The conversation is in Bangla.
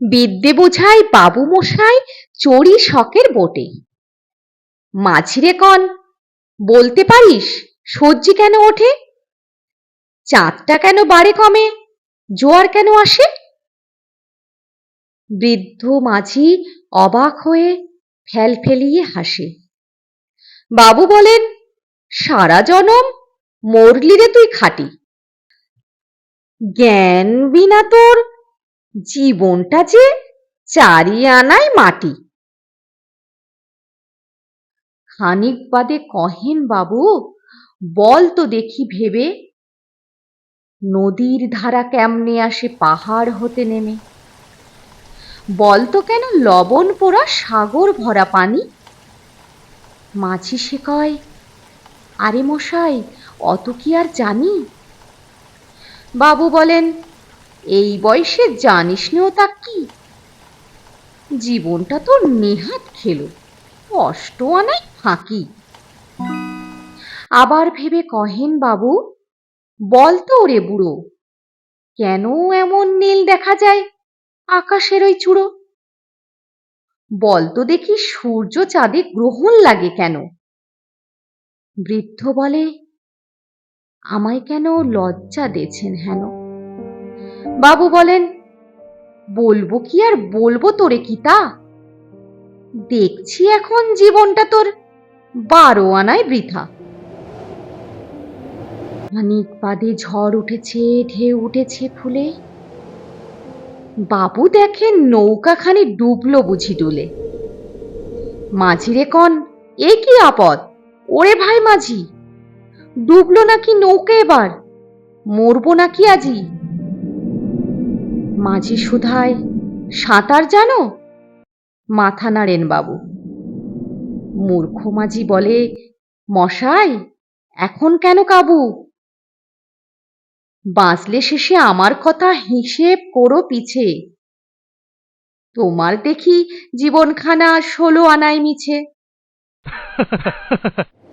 বিদ্যে বোঝাই বাবু মশাই, চড়ি শখের বোটে। মাঝিরে কন, বলতে পারিস, সজ্জি কেন ওঠে? চাঁদটা কেন বাড়ে কমে, জোয়ার কেন আসে? বৃদ্ধ মাঝি অবাক হয়ে ফেল ফেলিয়ে হাসে। বাবু বলেন, সারা জনম মরলি রে তুই খাটি। জ্ঞান বিনা তোর জীবনটা যে চারি আনাই মাটি। খানিক বাদে কহেন বাবু, বল তো দেখি ভেবে। নদীর ধারা কেমনে আসে পাহাড় হতে নেমে? বল তো কেন লবণ পোড়া সাগর ভরা পানি? মাঝি সে কয়, আরে মশাই, অত কি আর জানি? বাবু বলেন এই বয়সে জানিস নেও তা কি? জীবনটা তো নেহাত খেলো, কষ্ট আনাই ফাঁকি। আবার ভেবে কহেন বাবু, বল তো ওরে বুড়ো, কেন এমন নীল দেখা যায় আকাশের ওই চূড়ো? বলতো দেখি সূর্য চাঁদে গ্রহণ লাগে কেন? বৃদ্ধ বলে, আমায় কেন লজ্জা দেছেন হেন? বাবু বলেন, বলব কি আর বলব তোরে কি তা দেখছি এখন জীবনটা তোর বারো আনায় বৃথা। খানিক বাদে ঝড় উঠেছে, ঢেউ উঠেছে ফুলে। বাবু দেখেন নৌকাখানি ডুবলো বুঝি ডুলে। মাঝিরে কন, এ কি আপদ? ওরে ভাই মাঝি, ডুবলো নাকি নৌকা এবার? মরবো নাকি আজি? মাঝি সুধায়, সাঁতার জানো? মাথা নাড়েন বাবু। মূর্খ মাঝি বলে, মশাই, এখন কেন কাবু? বাঁচলে শেষে আমার কথা হিসেব করো পিছে। তোমার দেখি জীবনখানা ষোলো আনায় মিছে।